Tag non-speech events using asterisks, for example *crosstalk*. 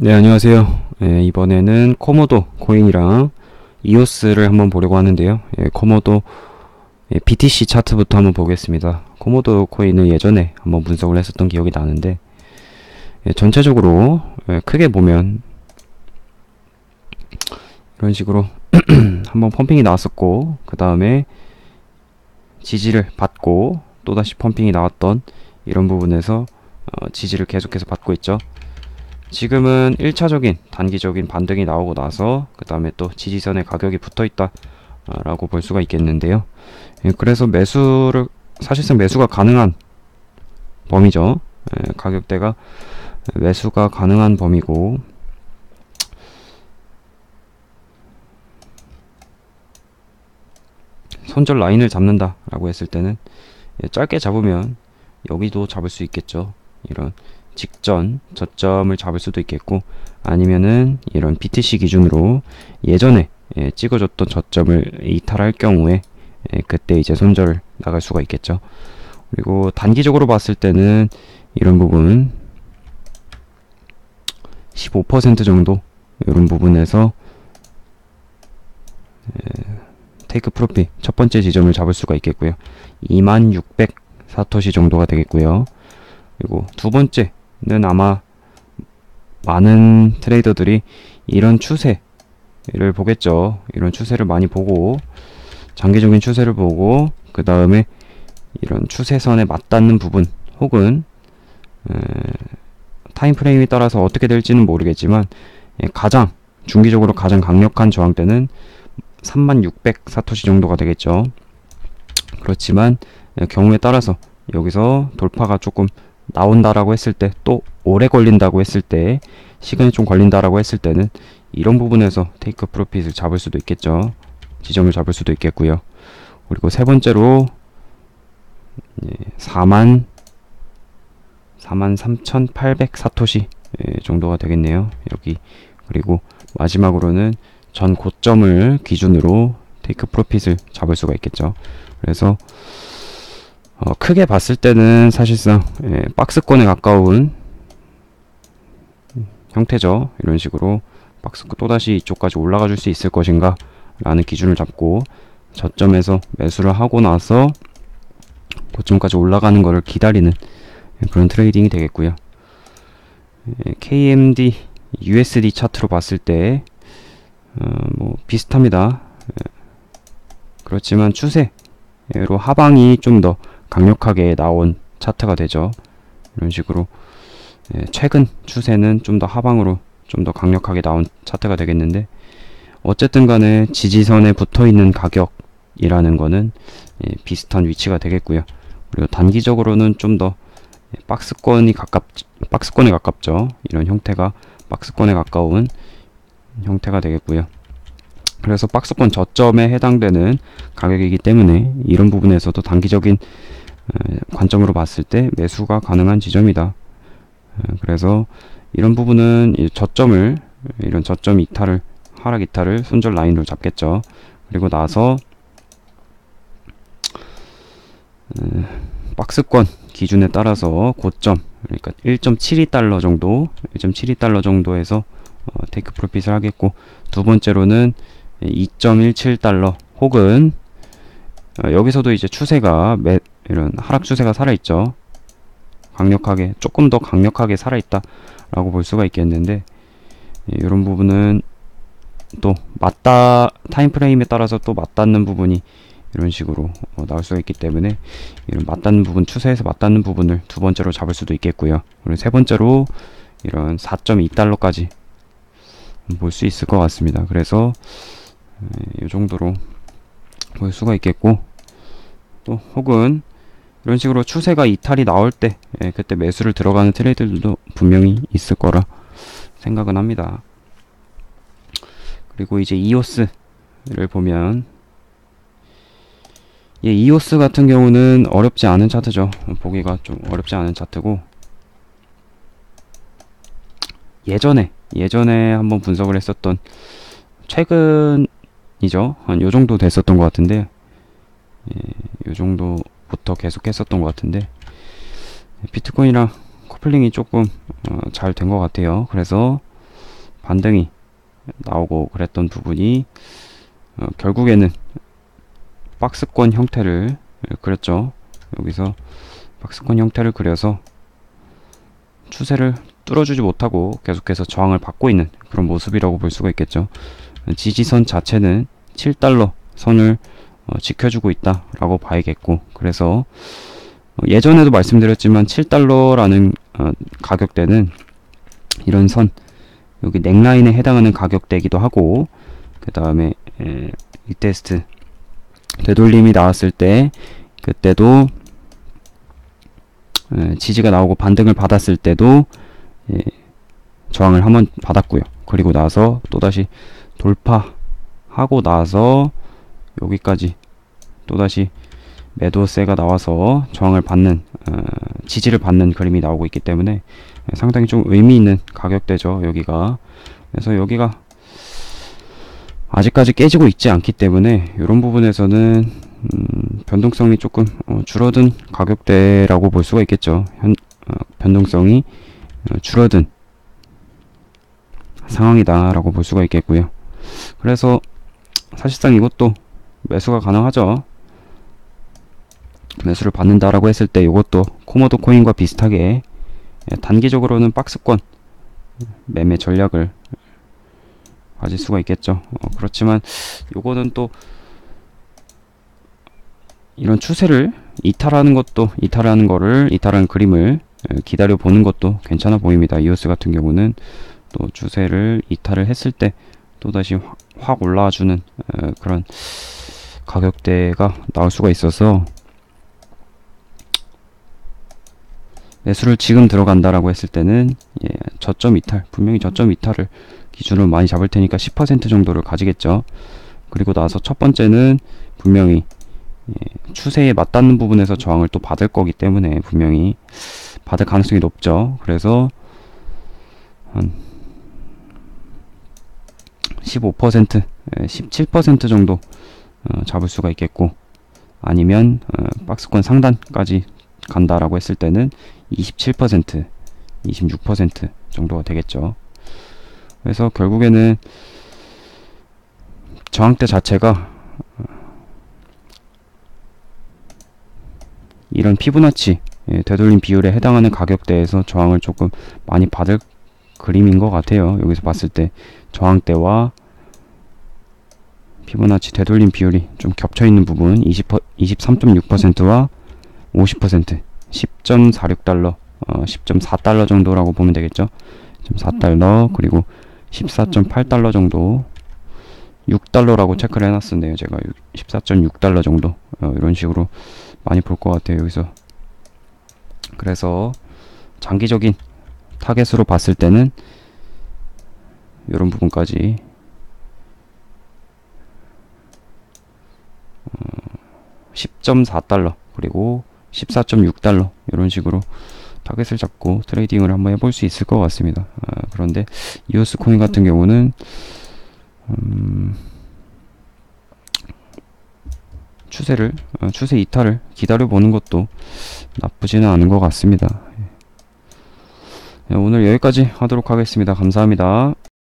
네, 안녕하세요. 예, 이번에는 코모도 코인이랑 이오스를 한번 보려고 하는데요. 예, 코모도 예, BTC 차트부터 한번 보겠습니다. 코모도 코인은 예전에 한번 분석을 했었던 기억이 나는데 예, 전체적으로 예, 크게 보면 이런 식으로 *clears throat* 한번 펌핑이 나왔었고 그 다음에 지지를 받고 또다시 펌핑이 나왔던 이런 부분에서 어, 지지를 계속해서 받고 있죠. 지금은 1차적인 단기적인 반등이 나오고 나서 그 다음에 또 지지선에 가격이 붙어 있다 라고 볼 수가 있겠는데요. 예, 그래서 매수를 사실상 매수가 가능한 범위죠. 예, 가격대가 매수가 가능한 범위고. 손절 라인을 잡는다 라고 했을 때는 예, 짧게 잡으면 여기도 잡을 수 있겠죠. 이런 직전 저점을 잡을 수도 있겠고 아니면은 이런 BTC 기준으로 예전에 예, 찍어줬던 저점을 이탈할 경우에 예, 그때 이제 손절을 나갈 수가 있겠죠. 그리고 단기적으로 봤을 때는 이런 부분 15% 정도 이런 부분에서 예, 테이크 프로핏 첫 번째 지점을 잡을 수가 있겠고요. 2600 사토시 정도가 되겠고요. 그리고 두 번째 는 아마 많은 트레이더들이 이런 추세를 보겠죠. 이런 추세를 많이 보고 장기적인 추세를 보고 그 다음에 이런 추세선에 맞닿는 부분 혹은 에, 타임 프레임에 따라서 어떻게 될지는 모르겠지만 예, 가장 중기적으로 가장 강력한 저항대는 3600 사토시 정도가 되겠죠. 그렇지만 예, 경우에 따라서 여기서 돌파가 조금 나온다라고 했을 때 또 오래 걸린다고 했을 때 시간이 좀 걸린다라고 했을 때는 이런 부분에서 테이크 프로핏을 잡을 수도 있겠죠. 지점을 잡을 수도 있겠고요. 그리고 세 번째로 4만 4만 3,800 사토시 예, 정도가 되겠네요. 여기 그리고 마지막으로는 전 고점을 기준으로 테이크 프로핏을 잡을 수가 있겠죠. 그래서 어, 크게 봤을 때는 사실상 예, 박스권에 가까운 형태죠. 이런 식으로 박스권 또다시 이쪽까지 올라가 줄 수 있을 것인가 라는 기준을 잡고 저점에서 매수를 하고 나서 고점까지 올라가는 것을 기다리는 그런 트레이딩이 되겠고요. 예, KMD USD 차트로 봤을 때 어, 뭐 비슷합니다. 예, 그렇지만 추세로 하방이 좀 더 강력하게 나온 차트가 되죠. 이런 식으로 예, 최근 추세는 좀 더 하방으로 좀 더 강력하게 나온 차트가 되겠는데 어쨌든 간에 지지선에 붙어 있는 가격이라는 거는 예, 비슷한 위치가 되겠고요. 그리고 단기적으로는 좀 더 박스권이 가깝 박스권에 가깝죠. 이런 형태가 박스권에 가까운 형태가 되겠고요. 그래서 박스권 저점에 해당되는 가격이기 때문에 이런 부분에서도 단기적인 관점으로 봤을 때 매수가 가능한 지점이다. 그래서 이런 부분은 저점을 이런 저점 이탈을 하락 이탈을 손절 라인으로 잡겠죠. 그리고 나서 박스권 기준에 따라서 고점 그러니까 1.72달러 정도 1.72달러 정도에서 어, 테이크 프로핏을 하겠고 두 번째로는 2.17달러 혹은 어, 여기서도 이제 추세가 매, 이런 하락 추세가 살아있죠. 강력하게 조금 더 강력하게 살아있다 라고 볼 수가 있겠는데 예, 이런 부분은 또 맞다 타임 프레임에 따라서 또 맞닿는 부분이 이런 식으로 어, 나올 수가 있기 때문에 이런 맞닿는 부분 추세에서 맞닿는 부분을 두 번째로 잡을 수도 있겠고요. 그리고 세 번째로 이런 4.2달러까지 볼 수 있을 것 같습니다. 그래서 이 예, 정도로 볼 수가 있겠고 또 혹은 이런 식으로 추세가 이탈이 나올 때 예, 그때 매수를 들어가는 트레이드들도 분명히 있을 거라 생각은 합니다. 그리고 이제 이오스를 보면 예, 이오스 같은 경우는 어렵지 않은 차트죠. 보기가 좀 어렵지 않은 차트고 예전에 예전에 한번 분석을 했었던 최근 이죠. 한 요 정도 됐었던 것 같은데 예, 요 정도부터 계속 했었던 것 같은데 비트코인이랑 커플링이 조금 어, 잘된 것 같아요. 그래서 반등이 나오고 그랬던 부분이 어, 결국에는 박스권 형태를 그렸죠. 여기서 박스권 형태를 그려서 추세를 뚫어주지 못하고 계속해서 저항을 받고 있는 그런 모습이라고 볼 수가 있겠죠. 지지선 자체는 7달러 선을 어, 지켜주고 있다라고 봐야겠고 그래서 어, 예전에도 말씀드렸지만 7달러라는 어, 가격대는 이런 선 여기 넥라인에 해당하는 가격대이기도 하고 그 다음에 리테스트 되돌림이 나왔을 때 그때도 에, 지지가 나오고 반등을 받았을 때도 예, 저항을 한번 받았고요. 그리고 나서 또다시 돌파하고 나서 여기까지 또다시 매도세가 나와서 저항을 받는 어, 지지를 받는 그림이 나오고 있기 때문에 상당히 좀 의미 있는 가격대죠 여기가. 그래서 여기가 아직까지 깨지고 있지 않기 때문에 이런 부분에서는 음, 변동성이 조금 어, 줄어든 가격대라고 볼 수가 있겠죠. 현, 어, 변동성이 어, 줄어든 상황이다라고 볼 수가 있겠고요 그래서 사실상 이것도 매수가 가능하죠 매수를 받는다라고 했을 때 이것도 코모도 코인과 비슷하게 예, 단기적으로는 박스권 매매 전략을 가질 수가 있겠죠. 어, 그렇지만 요거는 또 이런 추세를 이탈하는 것도 이탈하는 거를 이탈하는 그림을 예, 기다려 보는 것도 괜찮아 보입니다. 이오스 같은 경우는 또 추세를 이탈을 했을 때 또다시 확, 확 올라와 주는 어, 그런 가격대가 나올 수가 있어서 매수를 지금 들어간다라고 했을 때는 예, 저점 이탈 분명히 저점 이탈을 기준으로 많이 잡을 테니까 10% 정도를 가지겠죠. 그리고 나서 첫 번째는 분명히 예, 추세에 맞닿는 부분에서 저항을 또 받을 거기 때문에 분명히 받을 가능성이 높죠. 그래서 한 15%, 예, 17% 정도 어, 잡을 수가 있겠고 아니면 어, 박스권 상단까지 간다라고 했을 때는 27%, 26% 정도가 되겠죠. 그래서 결국에는 저항대 자체가 이런 피부나치 예, 되돌림 비율에 해당하는 가격대에서 저항을 조금 많이 받을 그림인 것 같아요. 여기서 봤을 때 저항대와 피부나치 되돌림 비율이 좀 겹쳐 있는 부분 20, 23.6%와 50% 10.46달러, 어, 10.4달러 정도라고 보면 되겠죠. 10.4달러 그리고 14.8달러 정도 6달러라고 체크를 해놨었네요. 제가 14.6달러 정도 어, 이런 식으로 많이 볼 것 같아요. 여기서 그래서 장기적인 타겟으로 봤을 때는 이런 부분까지 10.4달러 그리고 14.6달러 이런 식으로 타겟을 잡고 트레이딩을 한번 해볼 수 있을 것 같습니다. 아, 그런데 이오스 코인 같은 경우는 음, 추세를 어, 추세 이탈을 기다려 보는 것도 나쁘지는 않은 것 같습니다. 네, 오늘 여기까지 하도록 하겠습니다. 감사합니다.